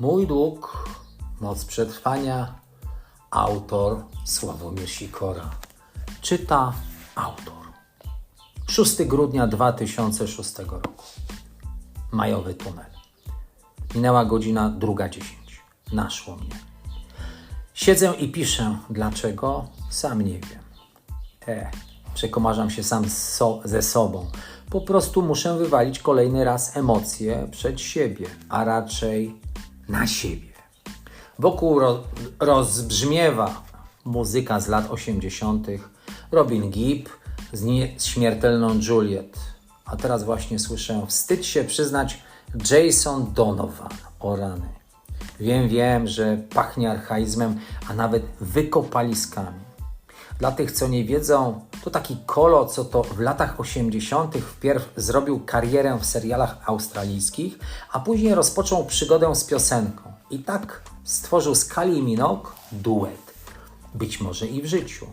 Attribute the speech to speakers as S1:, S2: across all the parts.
S1: Mój dług, moc przetrwania, autor Sławomir Sikora. Czyta autor. 6 grudnia 2006 roku. Majowy tunel. Minęła godzina druga dziesięć. Naszło mnie. Siedzę i piszę. Dlaczego? Sam nie wiem. E, przekomarzam się sam so, ze sobą. Po prostu muszę wywalić kolejny raz emocje przed siebie, a raczej na siebie. Wokół ro, rozbrzmiewa muzyka z lat 80., Robin Gibb z nieśmiertelną Juliet. A teraz właśnie słyszę, wstyd się przyznać, Jason Donovan. O rany. Wiem, wiem, że pachnie archaizmem, a nawet wykopaliskami. Dla tych, co nie wiedzą, to taki kolo, co to w latach 80. wpierw zrobił karierę w serialach australijskich, a później rozpoczął przygodę z piosenką. I tak stworzył z Kali Minogue duet. Być może i w życiu.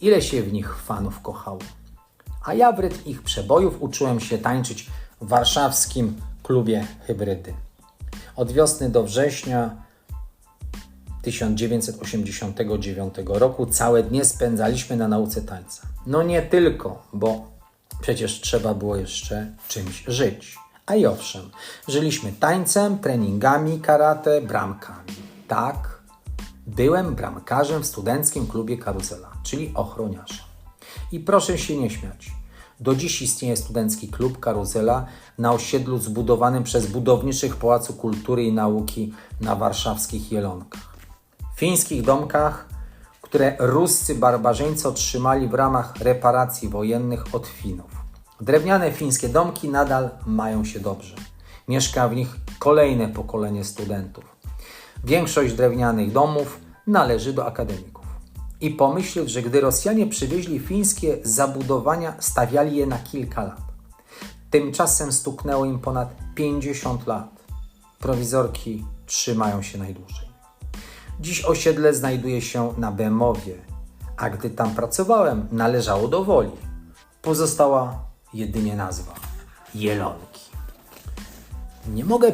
S1: Ile się w nich fanów kochało. A ja w rytm ich przebojów uczyłem się tańczyć w warszawskim klubie Hybrydy. Od wiosny do września 1989 roku całe dnie spędzaliśmy na nauce tańca. No nie tylko, bo przecież trzeba było jeszcze czymś żyć. A i owszem, żyliśmy tańcem, treningami, karate, bramkami. Tak, byłem bramkarzem w studenckim klubie Karuzela, czyli ochroniarzem. I proszę się nie śmiać. Do dziś istnieje studencki klub Karuzela na osiedlu zbudowanym przez budowniczych Pałacu Kultury i Nauki na warszawskich Jelonkach. Fińskich domkach, które ruscy barbarzyńcy otrzymali w ramach reparacji wojennych od Finów. Drewniane fińskie domki nadal mają się dobrze. Mieszka w nich kolejne pokolenie studentów. Większość drewnianych domów należy do akademików. I pomyśleć, że gdy Rosjanie przywieźli fińskie zabudowania, stawiali je na kilka lat. Tymczasem stuknęło im ponad 50 lat. Prowizorki trzymają się najdłużej. Dziś osiedle znajduje się na Bemowie, a gdy tam pracowałem, należało do Woli. Pozostała jedynie nazwa Jelonki. Nie mogę,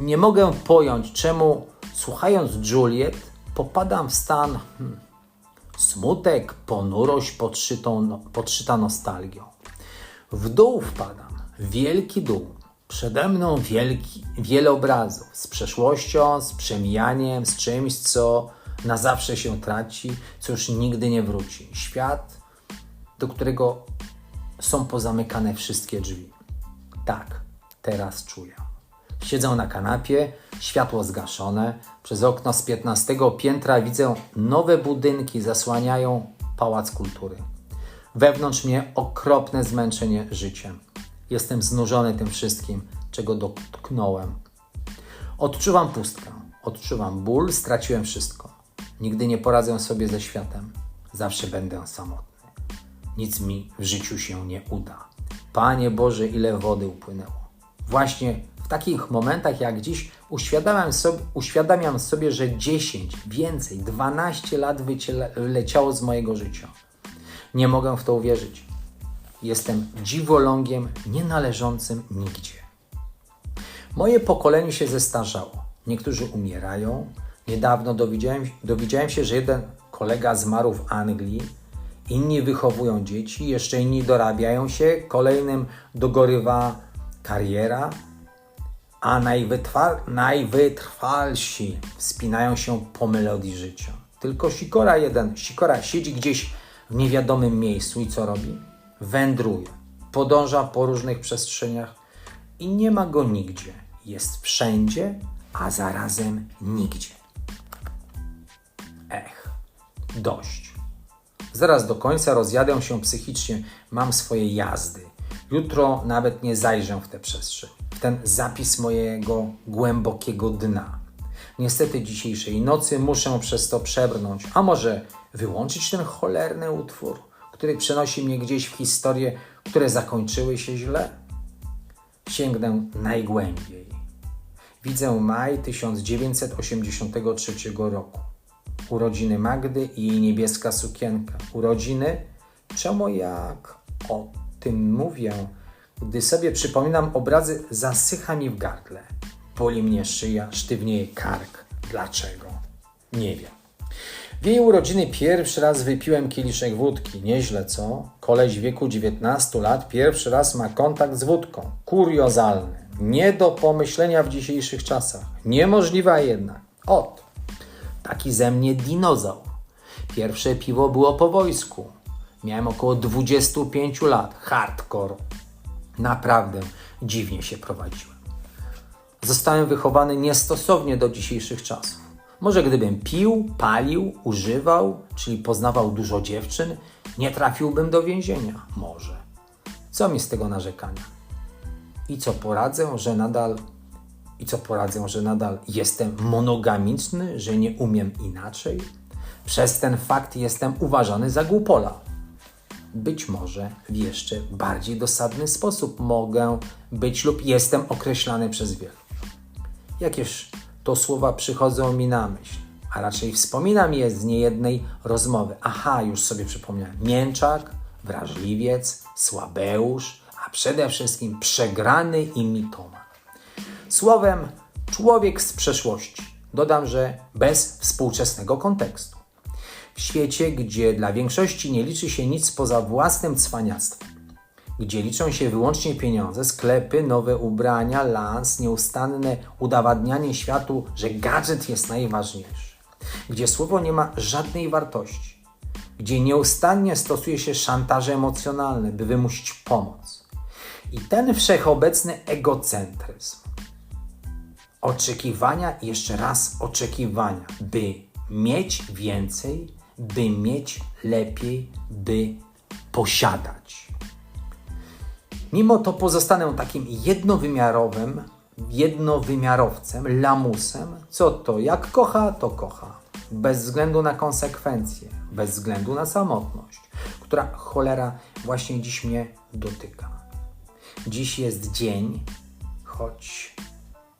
S1: nie mogę pojąć, czemu słuchając Juliet popadam w stan hmm, smutek, ponurość podszyta nostalgią. W dół wpadam, wielki dół. Przede mną wielki, wiele obrazów z przeszłością, z przemijaniem, z czymś, co na zawsze się traci, co już nigdy nie wróci. Świat, do którego są pozamykane wszystkie drzwi. Tak, teraz czuję. Siedzę na kanapie, światło zgaszone. Przez okno z 15 piętra widzę nowe budynki zasłaniają pałac kultury. Wewnątrz mnie okropne zmęczenie życiem. Jestem znużony tym wszystkim, czego dotknąłem. Odczuwam pustkę, odczuwam ból, straciłem wszystko. Nigdy nie poradzę sobie ze światem. Zawsze będę samotny. Nic mi w życiu się nie uda. Panie Boże, ile wody upłynęło. Właśnie w takich momentach jak dziś uświadamiam sobie, uświadamiam sobie że 10, więcej, 12 lat wyleciało z mojego życia. Nie mogę w to uwierzyć. Jestem dziwolągiem nienależącym nigdzie. Moje pokolenie się zestarzało. Niektórzy umierają. Niedawno dowiedziałem, dowiedziałem się, że jeden kolega zmarł w Anglii, inni wychowują dzieci, jeszcze inni dorabiają się, kolejnym dogorywa kariera, a najwytrwa, najwytrwalsi wspinają się po melodii życia. Tylko Sikora jeden, Sikora siedzi gdzieś w niewiadomym miejscu i co robi? Wędruje, podąża po różnych przestrzeniach i nie ma go nigdzie. Jest wszędzie, a zarazem nigdzie. Ech, dość. Zaraz do końca rozjadę się psychicznie, mam swoje jazdy. Jutro nawet nie zajrzę w tę przestrzeń, w ten zapis mojego głębokiego dna. Niestety dzisiejszej nocy muszę przez to przebrnąć, a może wyłączyć ten cholerny utwór, który przenosi mnie gdzieś w historie, które zakończyły się źle? Sięgnę najgłębiej. Widzę maj 1983 roku. Urodziny Magdy i jej niebieska sukienka. Urodziny? Czemu jak o tym mówię, gdy sobie przypominam obrazy, zasycha mi w gardle. Boli mnie szyja, sztywnieje kark. Dlaczego? Nie wiem. W jej urodziny pierwszy raz wypiłem kieliszek wódki. Nieźle, co? Koleś w wieku 19 lat pierwszy raz ma kontakt z wódką. Kuriozalny. Nie do pomyślenia w dzisiejszych czasach. Niemożliwa jednak. Ot, taki ze mnie dinozaur. Pierwsze piwo było po wojsku. Miałem około 25 lat. Hardcore. Naprawdę dziwnie się prowadziłem. Zostałem wychowany niestosownie do dzisiejszych czasów. Może gdybym pił, palił, używał, czyli poznawał dużo dziewczyn, nie trafiłbym do więzienia. Może. Co mi z tego narzekania? I co poradzę, że nadal i co poradzę, że nadal jestem monogamiczny, że nie umiem inaczej? Przez ten fakt jestem uważany za głupola. Być może w jeszcze bardziej dosadny sposób mogę być lub jestem określany przez wielu. Jakież to słowa przychodzą mi na myśl, a raczej wspominam je z niejednej rozmowy. Aha, już sobie przypomniałem. Mięczak, wrażliwiec, słabeusz, a przede wszystkim przegrany i mitoma. Słowem, człowiek z przeszłości. Dodam, że bez współczesnego kontekstu. W świecie, gdzie dla większości nie liczy się nic poza własnym cwaniactwem, gdzie liczą się wyłącznie pieniądze, sklepy, nowe ubrania, lans, nieustanne udowadnianie światu, że gadżet jest najważniejszy, gdzie słowo nie ma żadnej wartości, gdzie nieustannie stosuje się szantaże emocjonalne, by wymusić pomoc. I ten wszechobecny egocentryzm, oczekiwania i jeszcze raz oczekiwania, by mieć więcej, by mieć lepiej, by posiadać. Mimo to pozostanę takim jednowymiarowym, jednowymiarowcem, lamusem, co to jak kocha, to kocha. Bez względu na konsekwencje, bez względu na samotność, która cholera właśnie dziś mnie dotyka. Dziś jest dzień, choć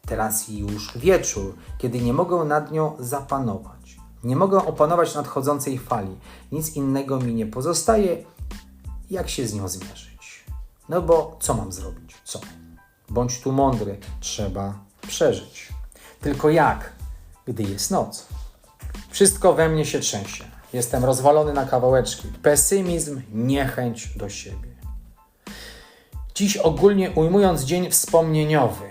S1: teraz już wieczór, kiedy nie mogę nad nią zapanować. Nie mogę opanować nadchodzącej fali. Nic innego mi nie pozostaje, jak się z nią zmierzyć. No bo co mam zrobić? Co? Bądź tu mądry, trzeba przeżyć. Tylko jak, gdy jest noc? Wszystko we mnie się trzęsie. Jestem rozwalony na kawałeczki. Pesymizm, niechęć do siebie. Dziś ogólnie ujmując dzień wspomnieniowy.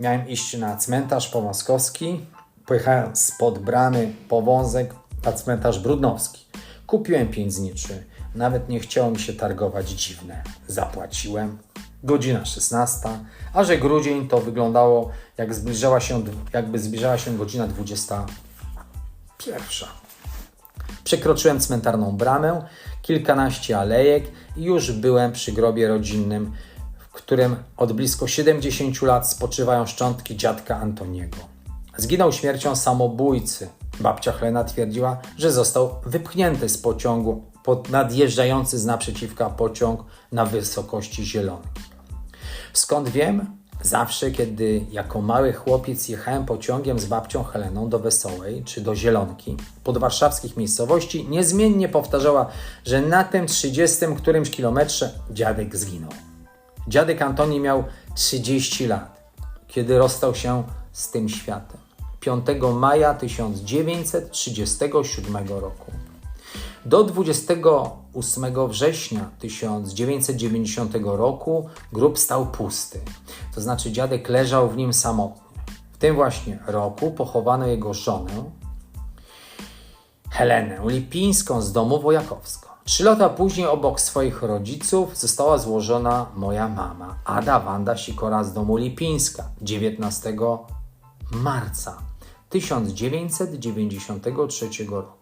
S1: Miałem iść na cmentarz pomoskowski. Pojechałem spod bramy po wązek na cmentarz brudnowski. Kupiłem pięć zniczy. Nawet nie chciało mi się targować dziwne. Zapłaciłem. Godzina 16, a że grudzień to wyglądało jak zbliżała się, jakby zbliżała się godzina 21. Przekroczyłem cmentarną bramę, kilkanaście alejek i już byłem przy grobie rodzinnym, w którym od blisko 70 lat spoczywają szczątki dziadka Antoniego. Zginął śmiercią samobójcy. Babcia Helena twierdziła, że został wypchnięty z pociągu pod nadjeżdżający z naprzeciwka pociąg na wysokości zielonej. Skąd wiem? Zawsze, kiedy jako mały chłopiec jechałem pociągiem z babcią Heleną do Wesołej czy do Zielonki, podwarszawskich miejscowości, niezmiennie powtarzała, że na tym 30 którymś kilometrze dziadek zginął. Dziadek Antoni miał 30 lat, kiedy rozstał się z tym światem. 5 maja 1937 roku. Do 28 września 1990 roku grób stał pusty, to znaczy dziadek leżał w nim samotnie. W tym właśnie roku pochowano jego żonę, Helenę Lipińską z domu Wojakowską. Trzy lata później obok swoich rodziców została złożona moja mama, Ada Wanda Sikora z domu Lipińska 19 marca 1993 roku.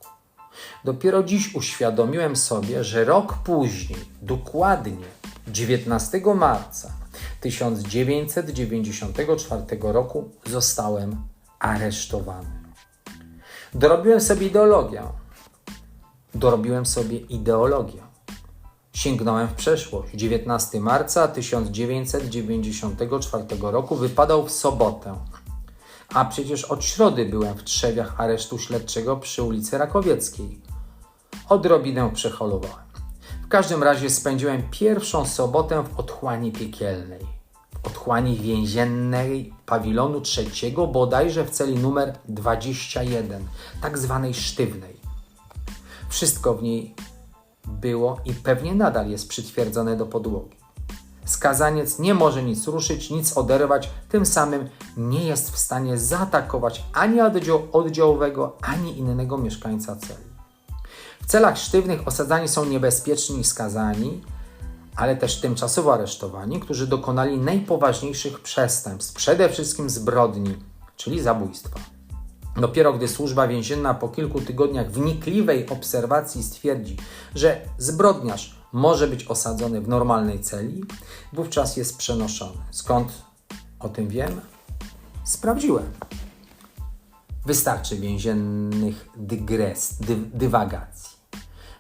S1: Dopiero dziś uświadomiłem sobie, że rok później, dokładnie 19 marca 1994 roku, zostałem aresztowany. Dorobiłem sobie ideologię. Dorobiłem sobie ideologię. Sięgnąłem w przeszłość. 19 marca 1994 roku wypadał w sobotę. A przecież od środy byłem w trzewiach aresztu śledczego przy ulicy Rakowieckiej. Odrobinę przeholowałem. W każdym razie spędziłem pierwszą sobotę w otchłani piekielnej. W otchłani więziennej pawilonu trzeciego, bodajże w celi numer 21, tak zwanej sztywnej. Wszystko w niej było i pewnie nadal jest przytwierdzone do podłogi. Skazaniec nie może nic ruszyć, nic oderwać, tym samym nie jest w stanie zaatakować ani oddział, oddziałowego, ani innego mieszkańca celi. W celach sztywnych osadzani są niebezpieczni skazani, ale też tymczasowo aresztowani, którzy dokonali najpoważniejszych przestępstw, przede wszystkim zbrodni, czyli zabójstwa. Dopiero gdy służba więzienna po kilku tygodniach wnikliwej obserwacji stwierdzi, że zbrodniarz może być osadzony w normalnej celi, wówczas jest przenoszony. Skąd o tym wiem? Sprawdziłem. Wystarczy więziennych dygres, dy, dywagacji.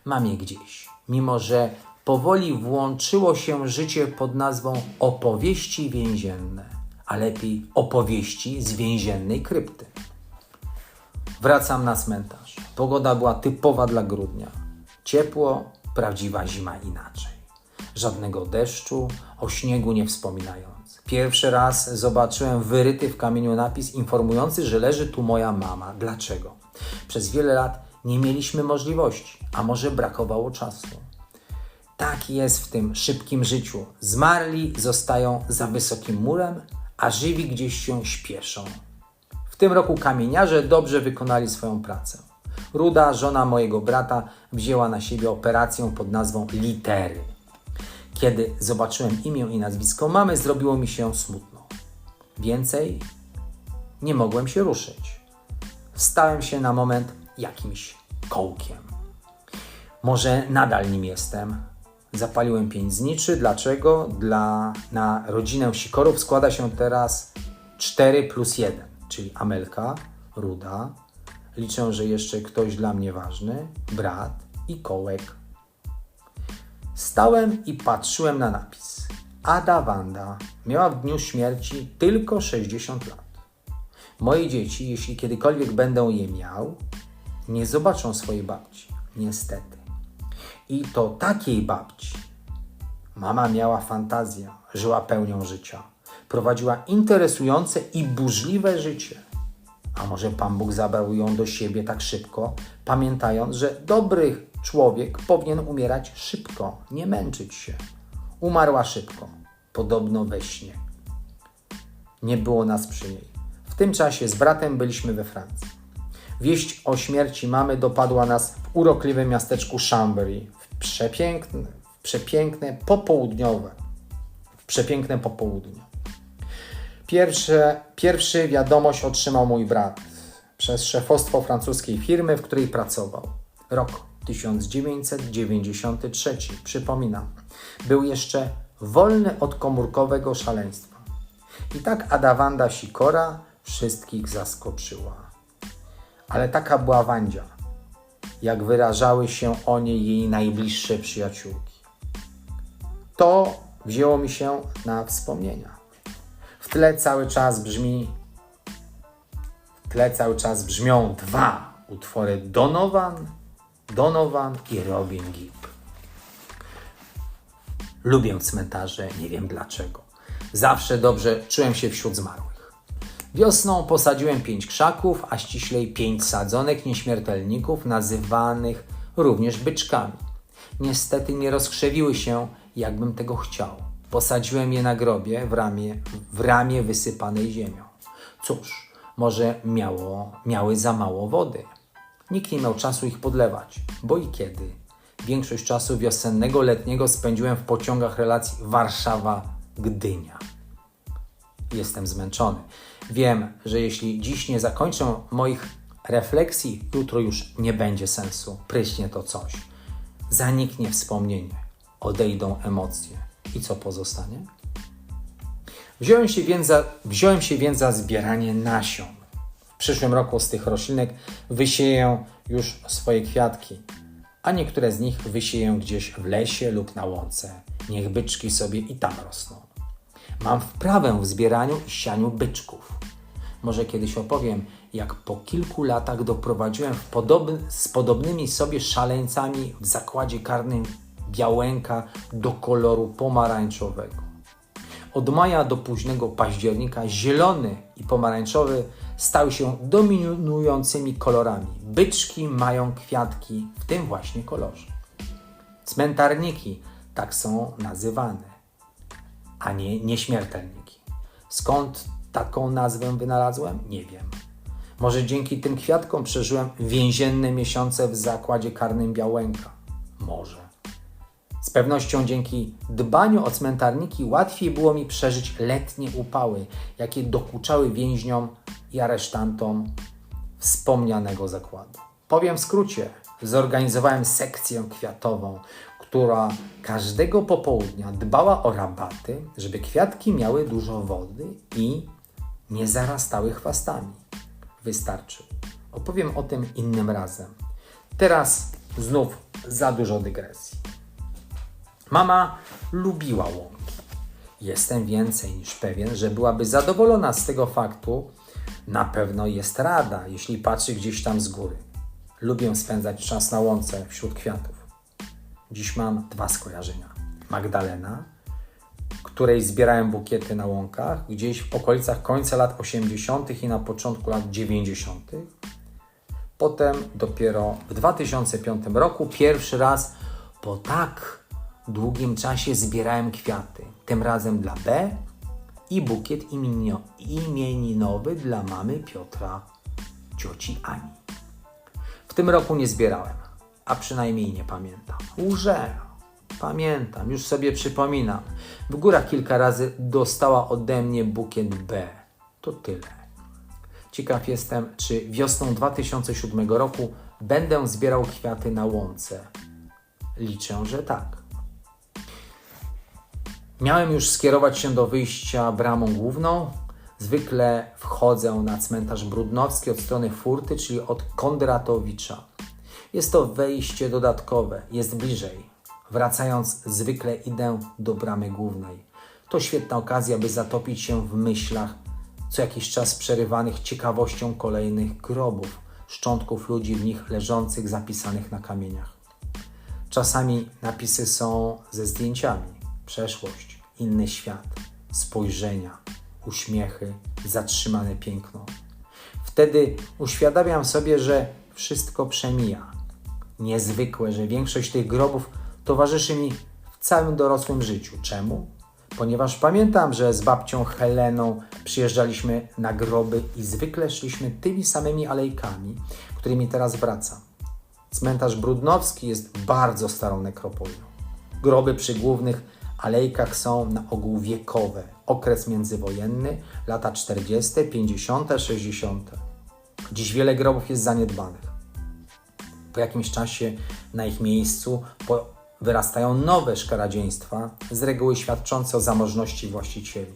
S1: Mam je gdzieś, mimo że powoli włączyło się życie pod nazwą opowieści więzienne, a lepiej opowieści z więziennej krypty. Wracam na cmentarz. Pogoda była typowa dla grudnia. Ciepło, prawdziwa zima inaczej. Żadnego deszczu, o śniegu nie wspominając. Pierwszy raz zobaczyłem wyryty w kamieniu napis informujący, że leży tu moja mama. Dlaczego? Przez wiele lat nie mieliśmy możliwości, a może brakowało czasu. Tak jest w tym szybkim życiu. Zmarli zostają za wysokim murem, a żywi gdzieś się śpieszą. W tym roku kamieniarze dobrze wykonali swoją pracę. Ruda, żona mojego brata, wzięła na siebie operację pod nazwą Litery. Kiedy zobaczyłem imię i nazwisko mamy, zrobiło mi się smutno. Więcej nie mogłem się ruszyć. Stałem się na moment jakimś kołkiem. Może nadal nim jestem. Zapaliłem pięć zniczy. Dlaczego? Dla, na rodzinę Sikorów składa się teraz 4 plus 1, czyli Amelka, Ruda, liczę, że jeszcze ktoś dla mnie ważny, brat i kołek. Stałem i patrzyłem na napis. Ada Wanda miała w dniu śmierci tylko 60 lat. Moje dzieci, jeśli kiedykolwiek będę je miał, nie zobaczą swojej babci. Niestety. I to takiej babci. Mama miała fantazję, żyła pełnią życia. Prowadziła interesujące i burzliwe życie. A może Pan Bóg zabrał ją do siebie tak szybko, pamiętając, że dobry człowiek powinien umierać szybko, nie męczyć się. Umarła szybko, podobno we śnie. Nie było nas przy niej. W tym czasie z bratem byliśmy we Francji. Wieść o śmierci mamy dopadła nas w urokliwym miasteczku Chambéry, w przepiękne, w przepiękne popołudniowe, w przepiękne popołudnie. Pierwsze, pierwszy wiadomość otrzymał mój brat przez szefostwo francuskiej firmy, w której pracował. Rok 1993, przypominam, był jeszcze wolny od komórkowego szaleństwa. I tak Adawanda Sikora wszystkich zaskoczyła. Ale taka była Wandzia, jak wyrażały się o niej jej najbliższe przyjaciółki. To wzięło mi się na wspomnienia. Tle cały czas brzmi w tle cały czas brzmią dwa utwory Donovan, Donovan i Robin Gibb. Lubię cmentarze, nie wiem dlaczego. Zawsze dobrze czułem się wśród zmarłych. Wiosną posadziłem pięć krzaków, a ściślej pięć sadzonek nieśmiertelników, nazywanych również byczkami. Niestety nie rozkrzewiły się, jakbym tego chciał. Posadziłem je na grobie w ramię, w ramię wysypanej ziemią. Cóż, może miało, miały za mało wody. Nikt nie miał czasu ich podlewać, bo i kiedy. Większość czasu wiosennego, letniego spędziłem w pociągach relacji Warszawa-Gdynia. Jestem zmęczony. Wiem, że jeśli dziś nie zakończę moich refleksji, jutro już nie będzie sensu. Pryśnie to coś. Zaniknie wspomnienie, odejdą emocje. I co pozostanie? Wziąłem się więc za, wziąłem się więc za zbieranie nasion. W przyszłym roku z tych roślinek wysieję już swoje kwiatki, a niektóre z nich wysieję gdzieś w lesie lub na łące. Niech byczki sobie i tam rosną. Mam wprawę w zbieraniu i sianiu byczków. Może kiedyś opowiem, jak po kilku latach doprowadziłem podobny, z podobnymi sobie szaleńcami w zakładzie karnym Białęka do koloru pomarańczowego. Od maja do późnego października zielony i pomarańczowy stały się dominującymi kolorami. Byczki mają kwiatki w tym właśnie kolorze. Cmentarniki tak są nazywane, a nie nieśmiertelniki. Skąd taką nazwę wynalazłem? Nie wiem. Może dzięki tym kwiatkom przeżyłem więzienne miesiące w zakładzie karnym Białęka. Może. Pewnością dzięki dbaniu o cmentarniki łatwiej było mi przeżyć letnie upały, jakie dokuczały więźniom i aresztantom wspomnianego zakładu. Powiem w skrócie, zorganizowałem sekcję kwiatową, która każdego popołudnia dbała o rabaty, żeby kwiatki miały dużo wody i nie zarastały chwastami. Wystarczy. Opowiem o tym innym razem. Teraz znów za dużo dygresji. Mama lubiła łąki. Jestem więcej niż pewien, że byłaby zadowolona z tego faktu. Na pewno jest rada, jeśli patrzy gdzieś tam z góry. Lubię spędzać czas na łące wśród kwiatów. Dziś mam dwa skojarzenia. Magdalena, której zbierałem bukiety na łąkach, gdzieś w okolicach końca lat 80. i na początku lat 90. Potem dopiero w 2005 roku pierwszy raz po tak długim czasie zbierałem kwiaty. Tym razem dla B i bukiet imieninowy dla mamy Piotra, cioci Ani. W tym roku nie zbierałem, a przynajmniej nie pamiętam. Łże. Pamiętam, już sobie przypominam. W górach kilka razy dostała ode mnie bukiet B. To tyle. Ciekaw jestem, czy wiosną 2007 roku będę zbierał kwiaty na łące. Liczę, że tak. Miałem już skierować się do wyjścia bramą główną. Zwykle wchodzę na cmentarz Brudnowski od strony Furty, czyli od Kondratowicza. Jest to wejście dodatkowe, jest bliżej. Wracając, zwykle idę do bramy głównej. To świetna okazja, by zatopić się w myślach, co jakiś czas przerywanych ciekawością kolejnych grobów, szczątków ludzi w nich leżących, zapisanych na kamieniach. Czasami napisy są ze zdjęciami, przeszłość, inny świat, spojrzenia, uśmiechy, zatrzymane piękno. Wtedy uświadamiam sobie, że wszystko przemija. Niezwykłe, że większość tych grobów towarzyszy mi w całym dorosłym życiu. Czemu? Ponieważ pamiętam, że z babcią Heleną przyjeżdżaliśmy na groby i zwykle szliśmy tymi samymi alejkami, którymi teraz wracam. Cmentarz Brudnowski jest bardzo starą nekropolią. Groby przy głównych alejkach są na ogół wiekowe. Okres międzywojenny, lata 40., 50., 60. Dziś wiele grobów jest zaniedbanych. Po jakimś czasie na ich miejscu wyrastają nowe szkaradzieństwa, z reguły świadczące o zamożności właścicieli.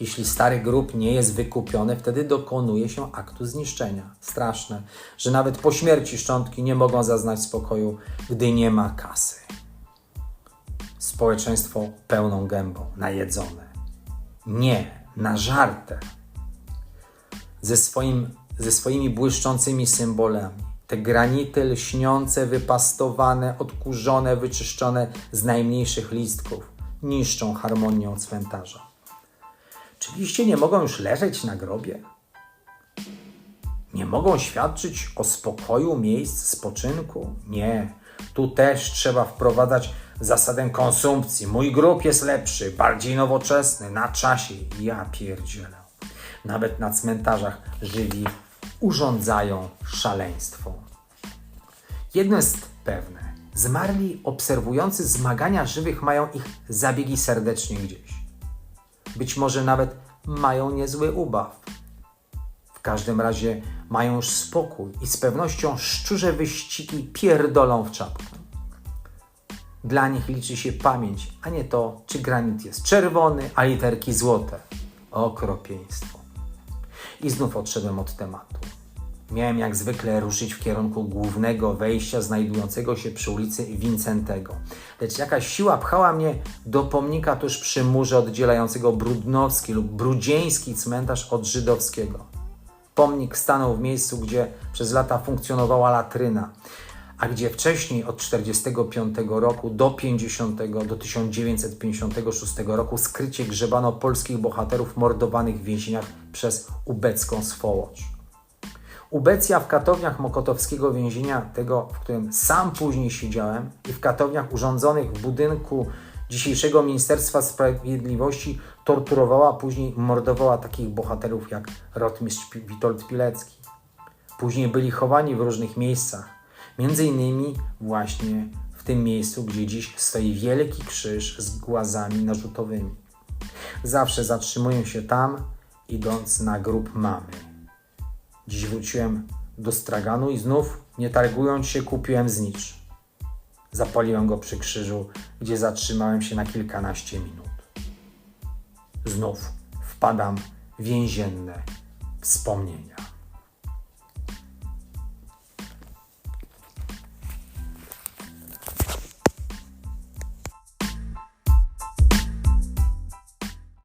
S1: Jeśli stary grób nie jest wykupiony, wtedy dokonuje się aktu zniszczenia. Straszne, że nawet po śmierci szczątki nie mogą zaznać spokoju, gdy nie ma kasy. Społeczeństwo pełną gębą, najedzone. Nie, na żartę. Ze, swoim, ze swoimi błyszczącymi symbolami. Te granity lśniące, wypastowane, odkurzone, wyczyszczone z najmniejszych listków niszczą harmonię cmentarza. Czy liście nie mogą już leżeć na grobie? Nie mogą świadczyć o spokoju miejsc spoczynku? Nie. Tu też trzeba wprowadzać zasadę konsumpcji. Mój grób jest lepszy, bardziej nowoczesny, na czasie. Ja pierdzielę. Nawet na cmentarzach żywi urządzają szaleństwo. Jedno jest pewne. Zmarli obserwujący zmagania żywych mają ich zabiegi serdecznie gdzieś. Być może nawet mają niezły ubaw. W każdym razie mają już spokój i z pewnością szczurze wyścigi pierdolą w czapkę. Dla nich liczy się pamięć, a nie to, czy granit jest czerwony, a literki złote. Okropieństwo. I znów odszedłem od tematu. Miałem jak zwykle ruszyć w kierunku głównego wejścia znajdującego się przy ulicy Wincentego. Lecz jakaś siła pchała mnie do pomnika tuż przy murze oddzielającego Brudnowski lub Brudzieński cmentarz od żydowskiego. Pomnik stanął w miejscu, gdzie przez lata funkcjonowała latryna, a gdzie wcześniej od 45 roku do 50 do 1956 roku skrycie grzebano polskich bohaterów mordowanych w więzieniach przez ubecką swołocz. Ubecja w katowniach Mokotowskiego więzienia, tego, w którym sam później siedziałem, i w katowniach urządzonych w budynku dzisiejszego Ministerstwa Sprawiedliwości torturowała, później mordowała takich bohaterów jak rotmistrz Witold Pilecki. Później byli chowani w różnych miejscach, między innymi właśnie w tym miejscu, gdzie dziś stoi wielki krzyż z głazami narzutowymi. Zawsze zatrzymuję się tam, idąc na grób mamy. Dziś wróciłem do straganu i znów, nie targując się, kupiłem znicz. Zapaliłem go przy krzyżu, gdzie zatrzymałem się na kilkanaście minut. Znów wpadam w więzienne wspomnienia.